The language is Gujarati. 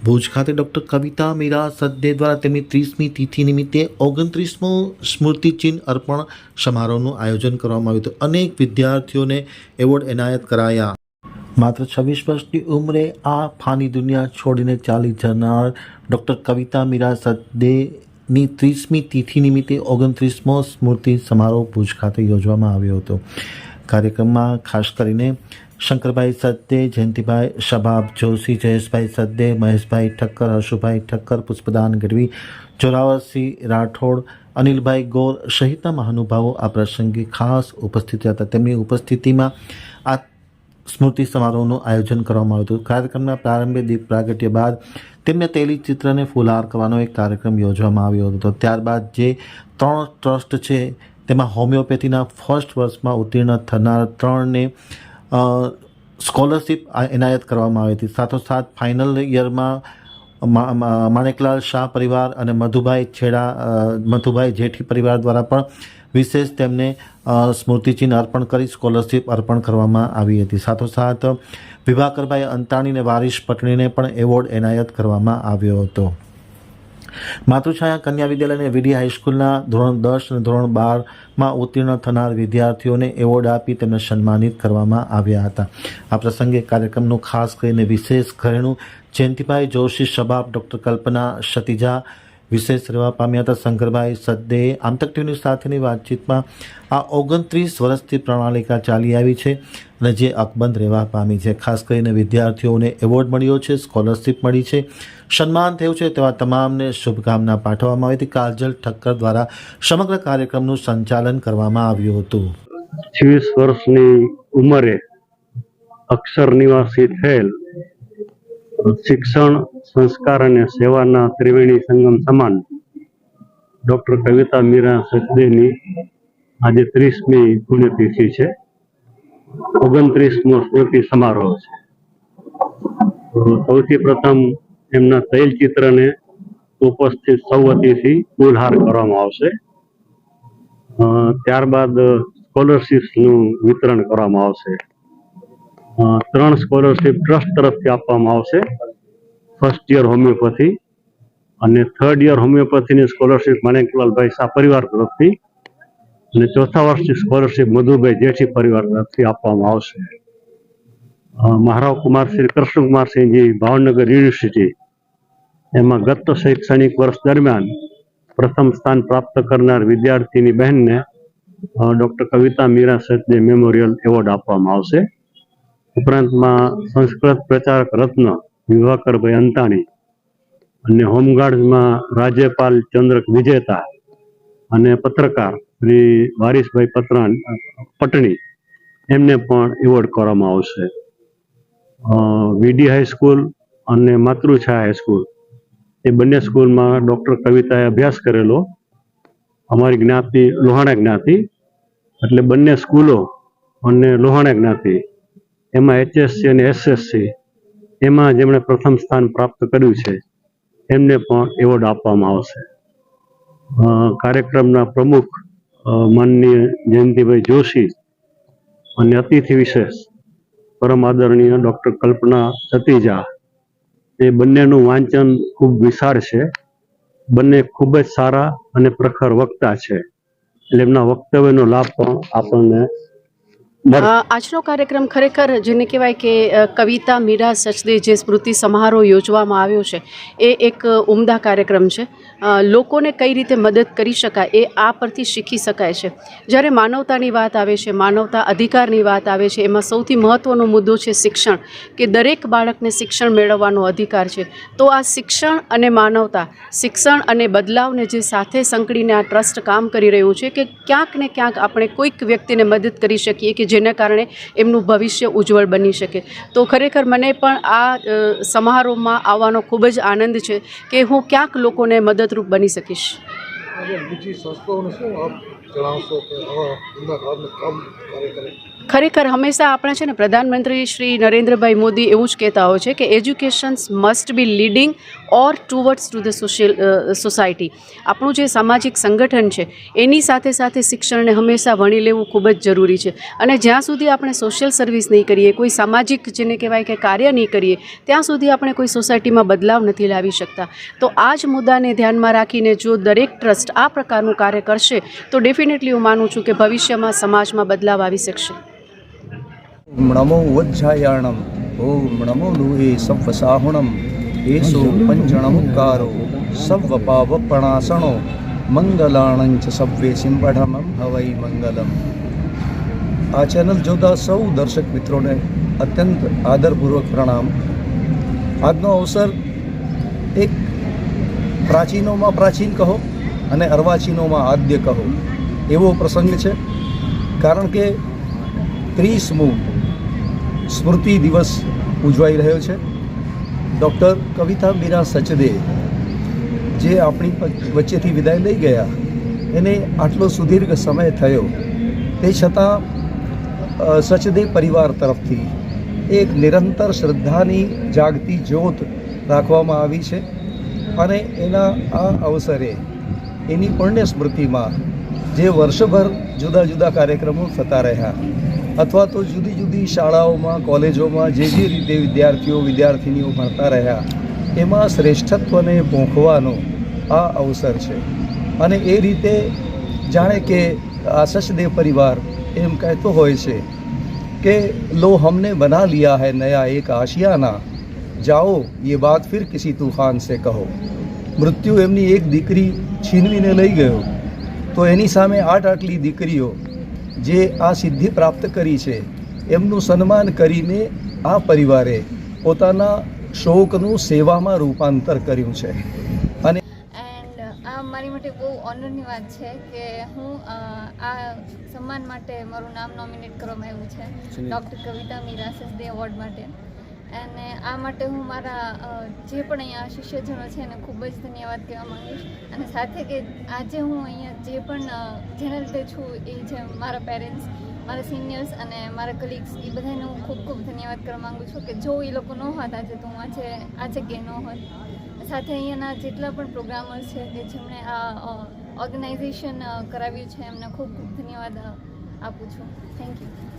ભુજ ખાતે ડૉક્ટર કવિતા મીરા સદે દ્વારા તેમની ત્રીસમી તિથિ નિમિત્તે ઓગણત્રીસમો સ્મૃતિચિહ્ન અર્પણ સમારોહનું આયોજન કરવામાં આવ્યું હતું. અનેક વિદ્યાર્થીઓને એવોર્ડ એનાયત કરાયા. માત્ર છવ્વીસ વર્ષની ઉંમરે આ ફાની દુનિયા છોડીને ચાલી જનાર ડૉક્ટર કવિતા મીરા સદેની ત્રીસમી તિથિ નિમિત્તે ઓગણત્રીસમો સ્મૃતિ સમારોહ ભુજ ખાતે યોજવામાં આવ્યો હતો. કાર્યક્રમમાં ખાસ કરીને શંકરભાઈ સદ્દે જયંતિભાઈ શબાબ, જોશી, જયેશભાઈ સદ્દે મહેશભાઈ ઠક્કર, હર્ષુભાઈ ઠક્કર, પુષ્પદાન ગઢવી, જોરાવરસિંહ રાઠોડ, અનિલભાઈ ગોર સહિતના મહાનુભાવો આ પ્રસંગે ખાસ ઉપસ્થિત હતા. તેમની ઉપસ્થિતિમાં આ સ્મૃતિ સમારોહનું આયોજન કરવામાં આવ્યું હતું. કાર્યક્રમના પ્રારંભે દીપ પ્રાગટ્ય બાદ તેમને તેલી ચિત્રને ફુલહાર કરવાનો એક કાર્યક્રમ યોજવામાં આવ્યો હતો. ત્યારબાદ જે ત્રણ ટ્રસ્ટ છે તેમાં હોમિયોપેથીના ફર્સ્ટ વર્ષમાં ઉત્તીર્ણ થનાર ત્રણને સ્કોલરશિપ એનાયત કરવામાં આવી હતી. સાથોસાથ ફાઇનલ યરમાં માણેકલાલ શાહ પરિવાર અને મધુભાઈ છેડા મધુભાઈ જેઠી પરિવાર દ્વારા પણ વિશેષ તેમને સ્મૃતિચિહ્ન અર્પણ કરી સ્કોલરશિપ અર્પણ કરવામાં આવી હતી. સાથોસાથ વિભાકરભાઈ અંતાણીને વારીશ પટણીને પણ એવોર્ડ એનાયત કરવામાં આવ્યો હતો. માતૃછાયા કન્યા વિદ્યાલય અને વીડી હાઈસ્કૂલના ધોરણ દસ અને ધોરણ બારમાં ઉત્તીર્ણ થનાર વિદ્યાર્થીઓને એવોર્ડ આપી તેમને સન્માનિત કરવામાં આવ્યા હતા. આ પ્રસંગે કાર્યક્રમનું ખાસ કરીને વિશેષ ઘરેણું જયંતિભાઈ જોશી શબાબ, ડૉક્ટર કલ્પના સતીજા વિશેષ રહેવા પામ્યા હતા શંકરભાઈ સદ્દે. આમતક ટીવીની સાથેની વાતચીતમાં આ ઓગણત્રીસ વર્ષથી પ્રણાલિકા ચાલી આવી છે અને જે અકબંધ રહેવા પામી છે. ખાસ કરીને વિદ્યાર્થીઓને એવોર્ડ મળ્યો છે, સ્કોલરશિપ મળી છે. સન્માન થયું છે તેવા તમામને શુભકામના પાઠવવામાં આવી હતી. કાજલ ઠક્કર દ્વારા સમગ્ર કાર્યક્રમનું સંચાલન કરવામાં આવ્યું હતું. છવ્વીસ વર્ષની ઉંમરે અક્ષર નિવાસી થયેલ શિક્ષણ, સંસ્કાર અને સેવાના ત્રિવેણી સંગમ સમાન ડોક્ટર કવિતા મીરા સચદેની આજે ત્રીસમી પુણ્યતિથિ છે. ઓગણત્રીસમો સ્મૃતિ સમારોહ છે. સૌથી પ્રથમ એમના તૈલ ચિત્રને ઉપસ્થિત સૌ વતીથી ફૂલહાર કરવામાં આવશે. ત્યારબાદ સ્કોલરશીપ્સનું વિતરણ કરવામાં આવશે. ત્રણ સ્કોલરશીપ ટ્રસ્ટ તરફથી આપવામાં આવશે. ફર્સ્ટ યર હોમિયોપેથી અને થર્ડ યર હોમિયોપેથીની સ્કોલરશીપ માણેકલાલભાઈ શાહ પરિવાર તરફથી અને ચોથા વર્ષની સ્કોલરશીપ મધુભાઈ જેઠી પરિવાર તરફથી આપવામાં આવશે. મહારાવ કુમાર શ્રી કૃષ્ણકુમારસિંહજી ભાવનગર યુનિવર્સિટી એમાં ગત શૈક્ષણિક વર્ષ દરમિયાન પ્રથમ સ્થાન પ્રાપ્ત કરનાર વિદ્યાર્થીની બહેનને doctor Kavita Meera Sachde memorial award આપવામાં આવશે. ઉપરાંતમાં સંસ્કૃત પ્રચારક રત્ન વિભાકરભાઈ અંતાણી અને હોમગાર્ડમાં રાજ્યપાલ ચંદ્રક વિજેતા અને પત્રકાર શ્રી વારીસભાઈ પતરાણ, પટણી એમને પણ એવોર્ડ કરવામાં આવશે. વીડી હાઈસ્કૂલ અને માતૃછાયા હાઈસ્કૂલ એ બંને સ્કૂલમાં ડૉક્ટર કવિતાએ અભ્યાસ કરેલો. અમારી જ્ઞાતિ, લોહાણા જ્ઞાતિ એટલે બંને સ્કૂલો અને લોહાણા જ્ઞાતિ એમાં એચએસસી અને એસએસસી એમાં જેમણે પ્રથમ સ્થાન પ્રાપ્ત કર્યું છે, એમને પણ એવોર્ડ આપવામાં આવશે. કાર્યક્રમના પ્રમુખ માનનીય જયંતિભાઈ જોશી અને અતિથિ વિશેષ પરમ આદરણીય ડૉક્ટર કલ્પના સતીજા, એ બંનેનું વાંચન ખૂબ વિશાળ છે. બંને ખૂબ જ સારા અને પ્રખર વક્તા છે. એટલે એમના વક્તવ્યનો લાભ પણ આપણને આજનો કાર્યક્રમ ખરેખર જેને કહેવાય કે કવિતા મીરા સચદે જે સ્મૃતિ સમારોહ યોજવામાં આવ્યો છે, એ એક ઉમદા કાર્યક્રમ છે. લોકોને કઈ રીતે મદદ કરી શકાય એ આ પરથી શીખી શકાય છે. જ્યારે માનવતાની વાત આવે છે, માનવતા અધિકારની વાત આવે છે, એમાં સૌથી મહત્ત્વનો મુદ્દો છે શિક્ષણ, કે દરેક બાળકને શિક્ષણ મેળવવાનો અધિકાર છે. તો આ શિક્ષણ અને માનવતા, શિક્ષણ અને બદલાવને જે સાથે સંકળીને આ ટ્રસ્ટ કામ કરી રહ્યું છે કે ક્યાંક ને ક્યાંક આપણે કોઈક વ્યક્તિને મદદ કરી શકીએ કે જેના કારણે એમનું ભવિષ્ય ઉજ્જવળ બની શકે. તો ખરેખર મને પણ આ સમારોહમાં આવવાનો ખૂબ જ આનંદ છે કે હું ક્યાંક લોકોને મદદરૂપ બની શકીશ. ખરેખર હંમેશા આપણે છે ને પ્રધાનમંત્રી શ્રી નરેન્દ્રભાઈ મોદી એવું જ કહેતા હોય છે કે educations must be leading or towards to the social society આપણું જે સામાજિક સંગઠન છે, એની સાથે સાથે શિક્ષણને હંમેશા વણી લેવું ખૂબ જ જરૂરી છે. અને જ્યાં સુધી આપણે સોશિયલ સર્વિસ નહીં કરીએ, કોઈ સામાજિક જેને કહેવાય કે કાર્ય નહીં કરીએ, ત્યાં સુધી આપણે કોઈ સોસાયટીમાં બદલાવ નથી લાવી શકતા. તો આ જ મુદ્દાને ધ્યાનમાં રાખીને જો દરેક ટ્રસ્ટ આ પ્રકારનું કાર્ય કરશે, તો ડેફિનેટલી હું માનું છું કે ભવિષ્યમાં સમાજમાં બદલાવ આવી શકશે. નમો વજ્જાયાણમ ઓમ નમો લુહે સવ્વસાહુણમ એસો પંચણમુકારો સવ્વ પાવપણાસણો મંગલાણં ચ સવ્વે સિંબઢમમ હવૈ મંગલમ. આ ચેનલ જોતા સૌ દર્શક મિત્રોને અત્યંત આદરપૂર્વક પ્રણામ. આજનો અવસર એક પ્રાચીનોમાં પ્રાચીન કહો. અને અર્વાચીનોમાં આદ્ય કહો. એવો પ્રસંગ છે. કારણ કે ત્રીસમું સ્મૃતિ દિવસ ઉજવાઈ રહ્યો છે. ડૉક્ટર કવિતા મીરા સચદે જે આપણી વચ્ચેથી વિદાય લઈ ગયા. એને આટલો સુદીર્ઘ સમય થયો. તે છતાં સચદે પરિવાર તરફથી એક નિરંતર શ્રદ્ધાની જાગતી જ્યોત રાખવામાં આવી છે. અને એના આ અવસરે એની પુણ્ય સ્મૃતિમાં જે વર્ષભર જુદા જુદા કાર્યક્રમો થતા રહ્યા. અથવા તો જુદી જુદી શાળાઓમાં, કોલેજોમાં જે જે રીતે વિદ્યાર્થીઓ, વિદ્યાર્થીનીઓ ભણતા રહ્યા, એમાં શ્રેષ્ઠત્વને પહોંચવાનો આ અવસર છે. અને એ રીતે જાણે કે આશષદેવ પરિવાર એમ કહેતો હોય છે કે, લો, હમને બના લિયા હૈ નયા એક આશિયાના. જાઓ, યે બાત ફિર કિસી તૂફાન સે કહો. મૃત્યુ એમની એક દીકરી છીનવીને લઈ ગયો. તો એની સામે આઠ આટલી દીકરીઓ જે આ સિદ્ધિ પ્રાપ્ત કરી છે એમનું સન્માન કરીને આ પરિવારે પોતાના શોકનું સેવામાં રૂપાંતર કર્યું છે. અને એન્ડ આ મારી માટે બહુ ઓનરની વાત છે કે હું આ સન્માન માટે મારું નામ નોમિનેટ કરવામાં આવ્યું છે. ડૉક્ટર કવિતા મીરા સસદે એવોર્ડ માટે. અને આ માટે હું મારા જે પણ અહીંયા શિષ્યજનો છે એને ખૂબ જ ધન્યવાદ કહેવા માગીશ. અને સાથે કે આજે હું અહીંયા જે પણ જેના લીધે છું એ છે મારા પેરેન્ટ્સ મારા સિનિયર્સ અને મારા કલીગ્સ એ બધાને હું ખૂબ ખૂબ ધન્યવાદ કરવા માગું છું કે જો એ લોકો ન હોત આજે તો હું આજે, આ જગ્યાએ ન હોત. સાથે અહીંયાના જેટલા પણ પ્રોગ્રામર્સ છે કે જેમણે આ ઓર્ગેનાઇઝેશન કરાવ્યું છે એમને ખૂબ ખૂબ ધન્યવાદ આપું છું. Thank you